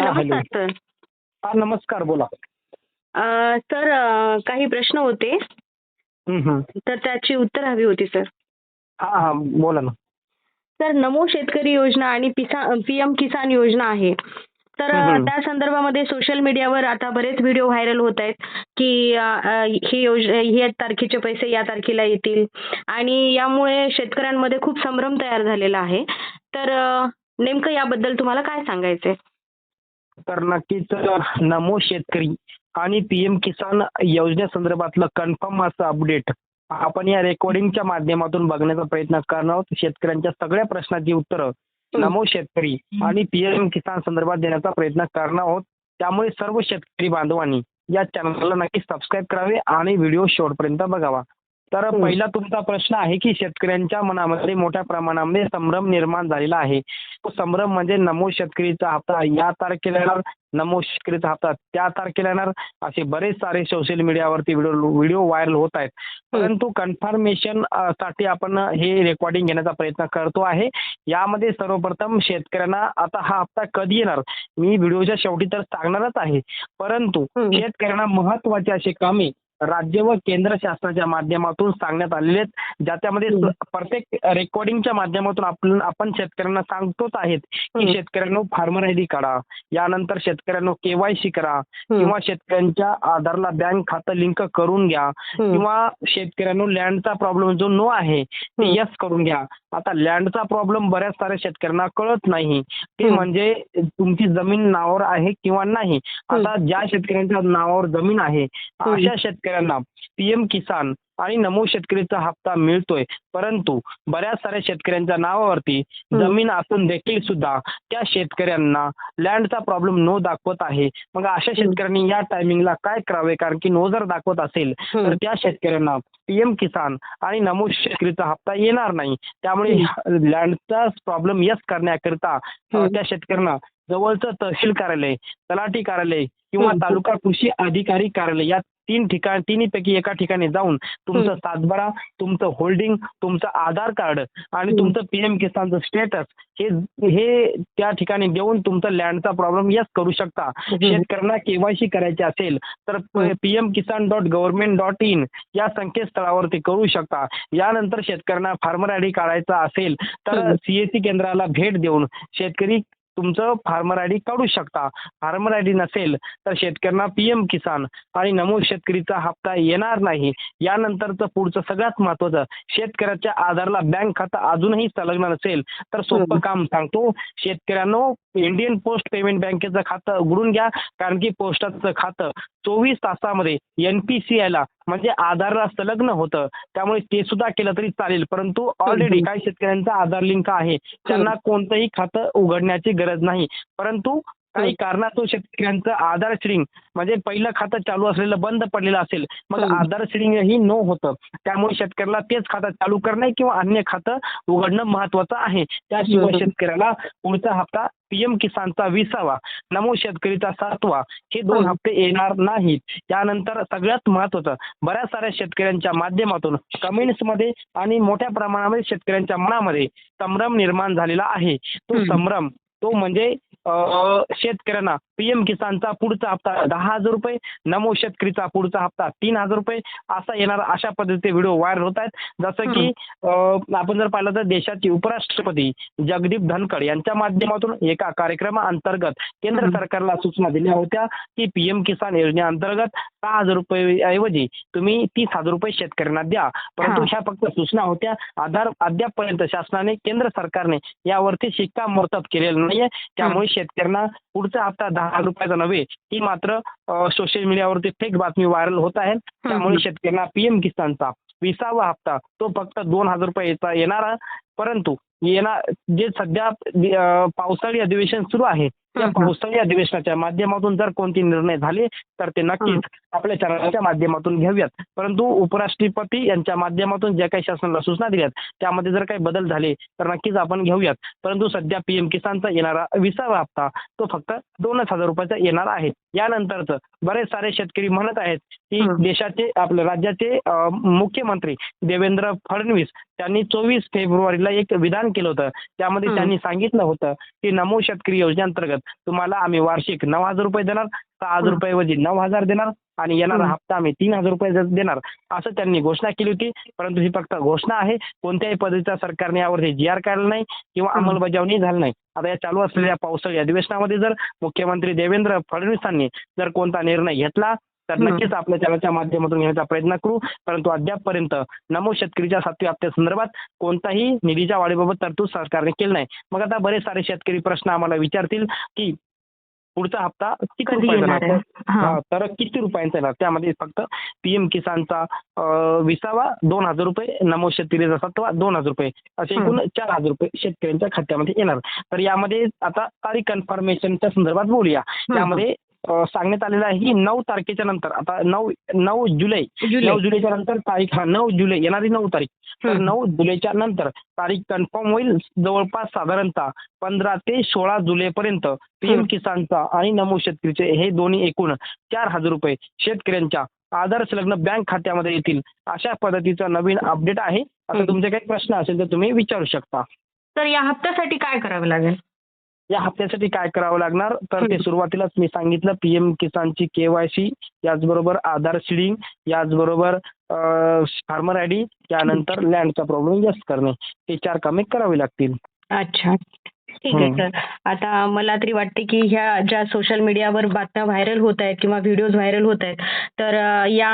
नमस्कार. सर. हा नमस्कार बोला. सर काही प्रश्न होते. तर त्याची उत्तर हवी होती सर. हा हा बोला ना. सर नमो शेतकरी योजना आणि पी एम किसान योजना आहे. तर. त्या संदर्भामध्ये सोशल मीडियावर आता बरेच व्हिडिओ व्हायरल होत आहेत की ही योजना या तारखेचे पैसे या तारखेला येतील. आणि यामुळे शेतकऱ्यांमध्ये खूप संभ्रम तयार झालेला आहे. तर नेमकं याबद्दल तुम्हाला काय सांगायचंय? तर नक्कीच नमो शेतकरी आणि पीएम किसान योजनेसंदर्भातलं कन्फर्म असं अपडेट आपण या रेकॉर्डिंगच्या माध्यमातून बघण्याचा प्रयत्न करणार आहोत. शेतकऱ्यांच्या सगळ्या प्रश्नाची उत्तरं नमो शेतकरी आणि पीएम किसान संदर्भात देण्याचा प्रयत्न करणार आहोत. त्यामुळे सर्व शेतकरी बांधवांनी या चॅनलला नक्की सबस्क्राईब करावे आणि व्हिडिओ शेवटपर्यंत बघावा. तर. पहिला तुमचा प्रश्न आहे की शेतकऱ्यांच्या मनामध्ये मोठ्या प्रमाणामध्ये संभ्रम निर्माण झालेला आहे. तो संभ्रम म्हणजे नमो शेतकरीचा हप्ता. या तारखेला येणार नमो शेतकरीचा हप्ता. त्या तारखेला येणार असे बरेच सारे सोशल मीडियावरती व्हिडिओ व्हिडिओ व्हायरल होत आहेत. परंतु कन्फर्मेशनसाठी आपण हे रेकॉर्डिंग घेण्याचा प्रयत्न करतो आहे. यामध्ये सर्वप्रथम शेतकऱ्यांना आता हा हप्ता कधी येणार? मी व्हिडिओच्या शेवटी तर सांगणारच आहे. परंतु. शेतकऱ्यांना महत्त्वाचे असे कामे राज्य व केंद्र शासनाच्या माध्यमातून सांगण्यात आलेले आहेत ज्याच्यामध्ये. प्रत्येक रेकॉर्डिंगच्या माध्यमातून आपण आपण शेतकऱ्यांना सांगतोच आहेत की. शेतकऱ्यांनो फार्मर आय डी काढा यानंतर शेतकऱ्यांनो केवायसी करा. किंवा शेतकऱ्यांच्या आधारला बँक खातं लिंक करून घ्या. किंवा शेतकऱ्यांनो लँडचा प्रॉब्लेम जो नो आहे ते. यस करून घ्या आता लँडचा प्रॉब्लेम बऱ्याच साऱ्या शेतकऱ्यांना कळत नाही ते. म्हणजे तुमची जमीन नावावर आहे किंवा नाही. आता ज्या शेतकऱ्यांच्या नावावर जमीन आहे. अशा शेतकऱ्यांना पीएम किसान आणि नमो शेतकरीचा हप्ता मिळतोय परंतु बऱ्याच साऱ्या शेतकऱ्यांच्या नावावरती. जमीन असून देखील सुद्धा त्या शेतकऱ्यांना लँडचा प्रॉब्लेम नो दाखवत आहे मग अशा शेतकऱ्यांनी या टायमिंगला काय करावे कारण की नो जर दाखवत असेल तर. त्या शेतकऱ्यांना पीएम किसान आणि नमो शेतकरीचा हप्ता येणार नाही त्यामुळे लँडचा प्रॉब्लेम यस करण्याकरिता. त्या शेतकऱ्यांना जवळचं तहसील कार्यालय तलाठी कार्यालय किंवा. तालुका कृषी अधिकारी कार्यालय या तीन ठिकाण तिन्हीपैकी एका ठिकाणी जाऊन तुमचं. सातबारा तुमचं होल्डिंग तुमचं आधार कार्ड आणि. तुमचं पीएम किसानचं स्टेटस हे हे त्या ठिकाणी देऊन तुमचा लँडचा प्रॉब्लेम यस करू शकता शेतकऱ्यांना केवायसी करायची असेल तर. PM Kisan dot government dot in या संकेतस्थळावरती करू शकता यानंतर शेतकऱ्यांना फार्मर आय डी काढायचा असेल तर. सीएससी केंद्राला भेट देऊन शेतकरी तुमचं फार्मर आय डी काढू शकता. फार्मर आय डी नसेल तर शेतकऱ्यांना पीएम किसान आणि नमो शेतकरीचा हप्ता येणार नाही. यानंतरचं पुढचं सगळ्यात महत्वाचं शेतकऱ्याच्या आधारला बँक खातं अजूनही संलग्न नसेल तर सोपं. काम सांगतो. शेतकऱ्यांनो इंडियन पोस्ट पेमेंट बँकेचं खातं उघडून घ्या. कारण की पोस्टाचं खातं चोवीस तासामध्ये एनपीसीआय ला म्हणजे आधारला संलग्न होतं. त्यामुळे ते सुद्धा केलं तरी चालेल. परंतु ऑलरेडी. काही शेतकऱ्यांचा आधार लिंक आहे. त्यांना कोणतंही खातं उघडण्याची गरज नाही परंतु काही कारणास्तव शेतकऱ्यांचं आधार सिडिंग म्हणजे पहिलं खातं चालू असलेलं बंद पडलेलं असेल मग. आधार सिडिंग ही नो होतं त्यामुळे शेतकऱ्याला तेच खातं चालू करणे किंवा अन्य खातं उघडणं महत्वाचं आहे त्याशिवाय. शेतकऱ्याला पुढचा हप्ता पीएम किसानचा विसावा नमो शेतकरीचा सातवा हे दोन. हप्ते येणार नाहीत त्यानंतर सगळ्यात महत्वाचं बऱ्याच साऱ्या शेतकऱ्यांच्या माध्यमातून कमेंट्समध्ये आणि मोठ्या प्रमाणामध्ये शेतकऱ्यांच्या मनामध्ये संभ्रम निर्माण झालेला आहे तो. संभ्रम तो म्हणजे अं, शेतकऱ्यांना पीएम किसानचा पुढचा हप्ता दहा हजार रुपये नमो शेतकरीचा पुढचा हप्ता तीन हजार रुपये असा येणार अशा पद्धतीचे व्हिडिओ व्हायरल होत आहेत. जसं की आपण जर पाहिलं तर देशाचे उपराष्ट्रपती जगदीप धनखड यांच्या माध्यमातून एका कार्यक्रमाअंतर्गत केंद्र. सरकारला सूचना दिल्या होत्या की पीएम किसान योजनेअंतर्गत सहा हजार रुपये ऐवजी तुम्ही तीस हजार रुपये शेतकऱ्यांना द्या. परंतु. ह्या फक्त सूचना होत्या. आधार अद्यापपर्यंत शासनाने केंद्र सरकारने यावरती शिक्कामोर्तब केलेलं नाहीये. त्यामुळे शेतकऱ्यांना पुढचा हप्ता दहा हजार रुपयाचा नव्हे ही मात्र सोशल मीडियावरती फेक बातमी व्हायरल होत आहे. त्यामुळे शेतकऱ्यांना पीएम किसानचा विसावा हप्ता तो फक्त दोन हजार रुपयाचा येणार परंतु येणार जे सध्या पावसाळी अधिवेशन सुरू आहे या. पावसाळी अधिवेशनाच्या माध्यमातून जर कोणते निर्णय झाले तर ते नक्कीच आपल्या चॅनलच्या माध्यमातून घेऊयात परंतु उपराष्ट्रपती यांच्या माध्यमातून ज्या काही शासनाला सूचना दिल्यात त्यामध्ये जर काही बदल झाले तर नक्कीच आपण घेऊयात परंतु सध्या पीएम किसानचा येणारा विसावा हप्ता तो फक्त दोनच हजार रुपयाचा येणार आहे यानंतरच बरेच सारे शेतकरी म्हणत आहेत की. देशाचे आपल्या राज्याचे मुख्यमंत्री देवेंद्र फडणवीस त्यांनी चोवीस फेब्रुवारीला एक विधान केलं होतं त्यामध्ये. त्यांनी सांगितलं होतं की नमो शेतकरी योजनेअंतर्गत तुम्हाला आम्ही वार्षिक नऊ हजार रुपये देणार सहा हजार हं. रुपये नऊ हजार देणार आणि येणारा. हप्ता आम्ही तीन हजार रुपये देणार असं त्यांनी घोषणा केली होती परंतु ही फक्त घोषणा आहे कोणत्याही पद्धतीचा सरकारने यावरती जी आर काढला नाही किंवा. अंमलबजावणी झाली नाही आता या चालू असलेल्या पावसाळी अधिवेशनामध्ये जर मुख्यमंत्री देवेंद्र फडणवीसांनी जर कोणता निर्णय घेतला तर. नक्कीच आपल्या चॅनलच्या माध्यमातून घेण्याचा प्रयत्न करू. परंतु अद्यापपर्यंत नमो शेतकरीच्या सातव्या हप्त्या संदर्भात कोणताही निधीच्या वाढीबाबत तरतूद सरकारने केली नाही. मग आता बरेच सारे शेतकरी प्रश्न आम्हाला विचारतील की पुढचा हप्ता किती रुपयाचा तर किती रुपयांचा येणार त्यामध्ये फक्त पीएम किसानचा विसावा दोन हजार रुपये नमो शेतकरीचा सातवा दोन हजार रुपये असे. एकूण चार हजार रुपये शेतकऱ्यांच्या खात्यामध्ये येणार. तर यामध्ये आता तारीख कन्फर्मेशनच्या संदर्भात बोलूया. यामध्ये सांगण्यात आलेलं आहे की नऊ तारखेच्या नंतर आता नऊ नऊ जुलै नऊ जुलैच्या नंतर तारीख हा नऊ जुलै येणारी नऊ तारीख तर. नऊ जुलैच्या नंतर तारीख कन्फर्म होईल जवळपास साधारणतः पंधरा ते सोळा जुलैपर्यंत पीएम. किसानचा आणि नमो शेतकरीचे हे दोन्ही एकूण चार हजार रुपये शेतकऱ्यांच्या आधार संलग्न बँक खात्यामध्ये येतील अशा पद्धतीचा नवीन अपडेट आहे आता. तुमचे काही प्रश्न असेल तर तुम्ही विचारू शकता तर या हप्त्यासाठी काय करावं लागेल या हप्त्यासाठी काय करावं लागणार? तर ते. सुरुवातीलाच मी सांगितलं पीएम किसानची केवायसी याचबरोबर आधार सीडिंग याचबरोबर फार्मर आय डी त्यानंतर लँडचा प्रॉब्लेम यस करणे. हे चार कामे करावी लागतील. अच्छा. ठीक आहे. सर. आता मला तरी वाटते की ह्या ज्या सोशल मीडियावर बातम्या व्हायरल होत आहेत किंवा व्हिडिओज व्हायरल होत आहेत तर या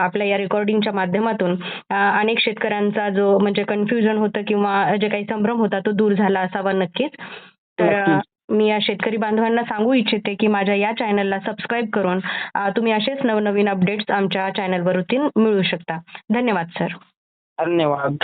आपल्या या रेकॉर्डिंगच्या माध्यमातून अनेक शेतकऱ्यांचा जो म्हणजे कन्फ्युजन होतं किंवा जे काही संभ्रम होता तो दूर झाला असावा नक्कीच. तर. मी या शेतकरी बांधवांना सांगू इच्छिते की माझ्या या चॅनलला सबस्क्राईब करून तुम्ही असेच नवनवीन अपडेट्स आमच्या चॅनलवरती मिळू शकता. धन्यवाद सर. धन्यवाद.